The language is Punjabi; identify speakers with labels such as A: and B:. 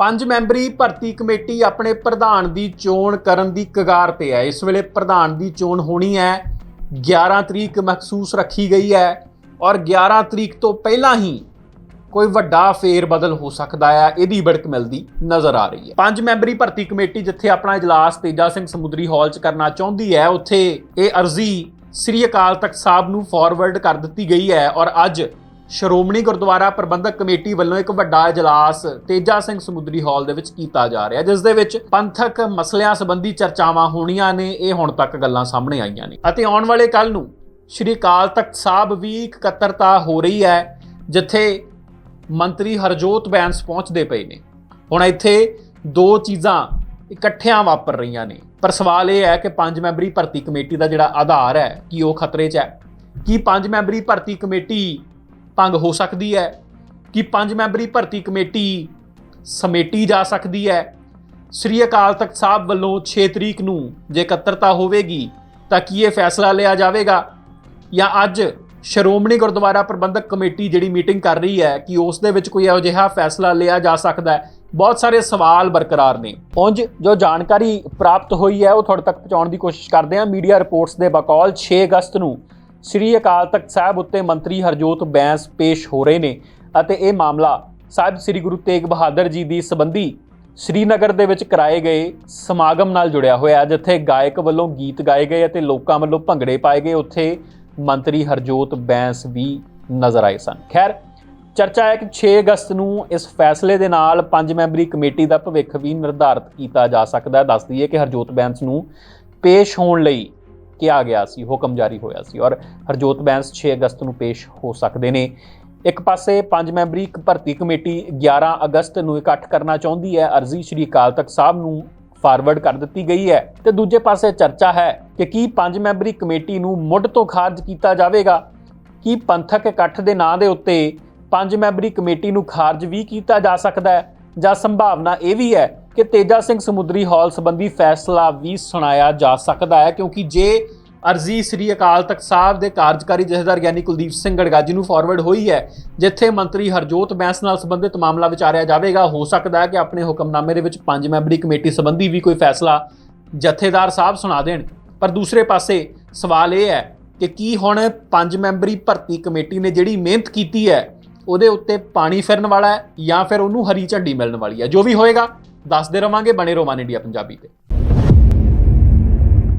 A: ਪੰਜ ਮੈਂਬਰੀ ਭਰਤੀ ਕਮੇਟੀ ਆਪਣੇ ਪ੍ਰਧਾਨ ਦੀ ਚੋਣ ਕਰਨ ਦੀ ਕਗਾਰ ਤੇ ਹੈ। ਇਸ ਵੇਲੇ ਪ੍ਰਧਾਨ ਦੀ ਚੋਣ ਹੋਣੀ ਹੈ। 11 ਤਰੀਕ ਮਖਸੂਸ ਰੱਖੀ ਗਈ ਹੈ ਔਰ 11 ਤਰੀਕ ਤੋਂ ਪਹਿਲਾਂ ਹੀ ਕੋਈ ਵੱਡਾ ਫੇਰ ਬਦਲ ਹੋ ਸਕਦਾ ਹੈ। ਇਹਦੀ ਬੜਕ ਮਿਲਦੀ ਨਜ਼ਰ ਆ ਰਹੀ ਹੈ। ਪੰਜ ਮੈਂਬਰੀ ਭਰਤੀ ਕਮੇਟੀ ਜਿੱਥੇ ਆਪਣਾ ਇਜਲਾਸ ਤੇਜਾ ਸਿੰਘ ਸਮੁੰਦਰੀ ਹਾਲ 'ਚ ਕਰਨਾ ਚਾਹੁੰਦੀ ਹੈ, ਉੱਥੇ ਇਹ ਅਰਜ਼ੀ ਸ੍ਰੀ ਅਕਾਲ ਤਖਤ ਸਾਹਿਬ ਨੂੰ ਫਾਰਵਰਡ ਕਰ ਦਿੱਤੀ ਗਈ ਹੈ ਔਰ ਅੱਜ ਸ਼੍ਰੋਮਣੀ ਗੁਰਦੁਆਰਾ ਪ੍ਰਬੰਧਕ ਕਮੇਟੀ ਵੱਲੋਂ ਇੱਕ ਵੱਡਾ ਇਜਲਾਸ ਤੇਜਾ ਸਿੰਘ ਸਮੁੰਦਰੀ ਹਾਲ ਦੇ ਵਿੱਚ ਕੀਤਾ ਜਾ ਰਿਹਾ ਜਿਸ ਦੇ ਵਿੱਚ ਪੰਥਕ ਮਸਲਿਆਂ ਸੰਬੰਧੀ ਚਰਚਾਵਾਂ ਹੋਣੀਆਂ ਨੇ, ਇਹ ਹੁਣ ਤੱਕ ਗੱਲਾਂ ਸਾਹਮਣੇ ਆਈਆਂ ਨੇ। ਅਤੇ ਆਉਣ ਵਾਲੇ ਕੱਲ ਨੂੰ ਸ੍ਰੀ ਅਕਾਲ ਤਖਤ ਸਾਹਿਬ ਵੀ ਇਕੱਤਰਤਾ ਹੋ ਰਹੀ ਹੈ, ਜਿੱਥੇ ਮੰਤਰੀ ਹਰਜੋਤ ਬੈਂਸ ਪਹੁੰਚਦੇ ਪਏ ਨੇ। ਹੁਣ ਇੱਥੇ ਦੋ ਚੀਜ਼ਾਂ ਇਕੱਠਿਆਂ ਵਾਪਰ ਰਹੀਆਂ ਨੇ। ਪਰ ਸਵਾਲ ਇਹ ਹੈ ਕਿ ਪੰਜ ਮੈਂਬਰੀ ਭਰਤੀ ਕਮੇਟੀ ਦਾ ਜਿਹੜਾ ਆਧਾਰ ਹੈ, ਕਿ ਉਹ ਖਤਰੇ 'ਚ ਹੈ? ਕੀ ਪੰਜ ਮੈਂਬਰੀ ਭਰਤੀ ਕਮੇਟੀ ਭੰਗ ਹੋ ਸਕਦੀ ਹੈ ਕਿ ਪੰਜ ਮੈਂਬਰੀ ਭਰਤੀ ਕਮੇਟੀ ਸਮੇਟੀ ਜਾ ਸਕਦੀ ਹੈ। ਸ੍ਰੀ ਅਕਾਲ ਤਖਤ ਸਾਹਿਬ ਵੱਲੋਂ 6 ਤਰੀਕ ਨੂੰ ਜੇ ਇਕੱਤਰਤਾ ਹੋਵੇਗੀ, ਤਾਂ ਕੀ ਇਹ ਫੈਸਲਾ ਲਿਆ ਜਾਵੇਗਾ? ਜਾਂ ਅੱਜ ਸ਼੍ਰੋਮਣੀ ਗੁਰਦੁਆਰਾ ਪ੍ਰਬੰਧਕ ਕਮੇਟੀ ਜਿਹੜੀ ਮੀਟਿੰਗ ਕਰ ਰਹੀ ਹੈ, ਕਿ ਉਸ ਦੇ ਵਿੱਚ ਕੋਈ ਇਹੋ ਜਿਹਾ ਫੈਸਲਾ ਲਿਆ ਜਾ ਸਕਦਾ ਹੈ? ਬਹੁਤ ਸਾਰੇ ਸਵਾਲ ਬਰਕਰਾਰ ਨੇ। ਉਂਝ ਜੋ ਜਾਣਕਾਰੀ ਪ੍ਰਾਪਤ ਹੋਈ ਹੈ, ਉਹ ਤੁਹਾਡੇ ਤੱਕ ਪਹੁੰਚਾਉਣ ਦੀ ਕੋਸ਼ਿਸ਼ ਕਰਦੇ ਹਾਂ। ਮੀਡੀਆ ਰਿਪੋਰਟਸ ਦੇ ਬਕੌਲ 6 ਅਗਸਤ ਨੂੰ ਸ੍ਰੀ ਅਕਾਲ ਤਖਤ ਸਾਹਿਬ ਉੱਤੇ ਮੰਤਰੀ ਹਰਜੋਤ ਬੈਂਸ ਪੇਸ਼ ਹੋ ਰਹੇ ਨੇ ਅਤੇ ਇਹ ਮਾਮਲਾ ਸਾਹਿਬ ਸ੍ਰੀ ਗੁਰੂ ਤੇਗ ਬਹਾਦਰ ਜੀ ਦੀ ਸੰਬੰਧੀ ਸ੍ਰੀਨਗਰ ਦੇ ਵਿੱਚ ਕਰਾਏ ਗਏ ਸਮਾਗਮ ਨਾਲ ਜੁੜਿਆ ਹੋਇਆ ਜਿੱਥੇ ਗਾਇਕ ਵੱਲੋਂ ਗੀਤ ਗਾਏ ਗਏ ਅਤੇ ਲੋਕਾਂ ਵੱਲੋਂ ਭੰਗੜੇ ਪਾਏ ਗਏ, ਉੱਥੇ ਮੰਤਰੀ ਹਰਜੋਤ ਬੈਂਸ ਵੀ ਨਜ਼ਰ ਆਏ ਸਨ। ਖੈਰ, ਚਰਚਾ ਹੈ ਕਿ 6 ਅਗਸਤ ਨੂੰ ਇਸ ਫੈਸਲੇ ਦੇ ਨਾਲ ਪੰਜ ਮੈਂਬਰੀ ਕਮੇਟੀ ਦਾ ਭਵਿੱਖ ਵੀ ਨਿਰਧਾਰਤ ਕੀਤਾ ਜਾ ਸਕਦਾ ਹੈ। ਦੱਸ ਦਈਏ ਕਿ ਹਰਜੋਤ ਬੈਂਸ ਨੂੰ ਪੇਸ਼ ਹੋਣ ਲਈ ਕਿਹਾ ਗਿਆ ਸੀ, ਹੁਕਮ ਜਾਰੀ ਹੋਇਆ ਸੀ ਔਰ ਹਰਜੋਤ ਬੈਂਸ 6 ਅਗਸਤ ਨੂੰ ਪੇਸ਼ ਹੋ ਸਕਦੇ ਨੇ। ਇੱਕ ਪਾਸੇ ਪੰਜ ਮੈਂਬਰੀ ਭਰਤੀ ਕਮੇਟੀ 11 ਅਗਸਤ ਨੂੰ ਇਕੱਠ ਕਰਨਾ ਚਾਹੁੰਦੀ ਹੈ, ਅਰਜ਼ੀ ਸ਼੍ਰੀ ਅਕਾਲ ਤਖਤ ਸਾਹਿਬ ਨੂੰ ਫਾਰਵਰਡ ਕਰ ਦਿੱਤੀ ਗਈ ਹੈ। ਤੇ ਦੂਜੇ ਪਾਸੇ ਚਰਚਾ ਹੈ ਕਿ ਕੀ ਪੰਜ ਮੈਂਬਰੀ ਕਮੇਟੀ ਨੂੰ ਮੁੱਢ ਤੋਂ ਖਾਰਜ ਕੀਤਾ ਜਾਵੇਗਾ? ਕੀ ਪੰਥਕ ਇਕੱਠ ਦੇ ਨਾਂ ਦੇ ਉੱਤੇ ਪੰਜ ਮੈਂਬਰੀ ਕਮੇਟੀ ਨੂੰ ਖਾਰਜ ਵੀ ਕੀਤਾ ਜਾ ਸਕਦਾ ਹੈ? ਜਾਂ ਸੰਭਾਵਨਾ ਇਹ ਵੀ ਹੈ ਕਿ ਤੇਜਾ ਸਿੰਘ ਸਮੁੰਦਰੀ ਹਾਲ ਸੰਬੰਧੀ ਫੈਸਲਾ ਵੀ ਸੁਣਾਇਆ ਜਾ ਸਕਦਾ ਹੈ, ਕਿਉਂਕਿ ਜੇ ਅਰਜ਼ੀ ਸ੍ਰੀ ਅਕਾਲ ਤਖਤ ਸਾਹਿਬ ਦੇ ਕਾਰਜਕਾਰੀ ਜਥੇਦਾਰ ਗਿਆਨੀ ਕੁਲਦੀਪ ਸਿੰਘ ਗੜਗਾਜੀ ਨੂੰ ਫਾਰਵਰਡ ਹੋਈ ਹੈ, ਜਿੱਥੇ ਮੰਤਰੀ ਹਰਜੋਤ ਬੈਂਸ ਨਾਲ ਸੰਬੰਧਿਤ ਮਾਮਲਾ ਵਿਚਾਰਿਆ ਜਾਵੇਗਾ, ਹੋ ਸਕਦਾ ਹੈ ਕਿ ਆਪਣੇ ਹੁਕਮਨਾਮੇ ਦੇ ਵਿੱਚ ਪੰਜ ਮੈਂਬਰੀ ਕਮੇਟੀ ਸੰਬੰਧੀ ਵੀ ਕੋਈ ਫੈਸਲਾ ਜਥੇਦਾਰ ਸਾਹਿਬ ਸੁਣਾ ਦੇਣ। ਪਰ ਦੂਸਰੇ ਪਾਸੇ ਸਵਾਲ ਇਹ ਹੈ ਕਿ ਕੀ ਹੁਣ ਪੰਜ ਮੈਂਬਰੀ ਭਰਤੀ ਕਮੇਟੀ ਨੇ ਜਿਹੜੀ ਮਿਹਨਤ ਕੀਤੀ ਹੈ ਉਹਦੇ ਉੱਤੇ ਪਾਣੀ ਫਿਰਨ ਵਾਲਾ ਹੈ ਜਾਂ ਫਿਰ ਉਹਨੂੰ ਹਰੀ ਝੰਡੀ ਮਿਲਣ ਵਾਲੀ ਹੈ। ਜੋ ਵੀ ਹੋਏਗਾ, ਦੱਸਦੇ ਰਵਾਂਗੇ, ਬਣੇ ਰੋਮਾਨ ਇੰਡੀਆ ਪੰਜਾਬੀ ਤੇ।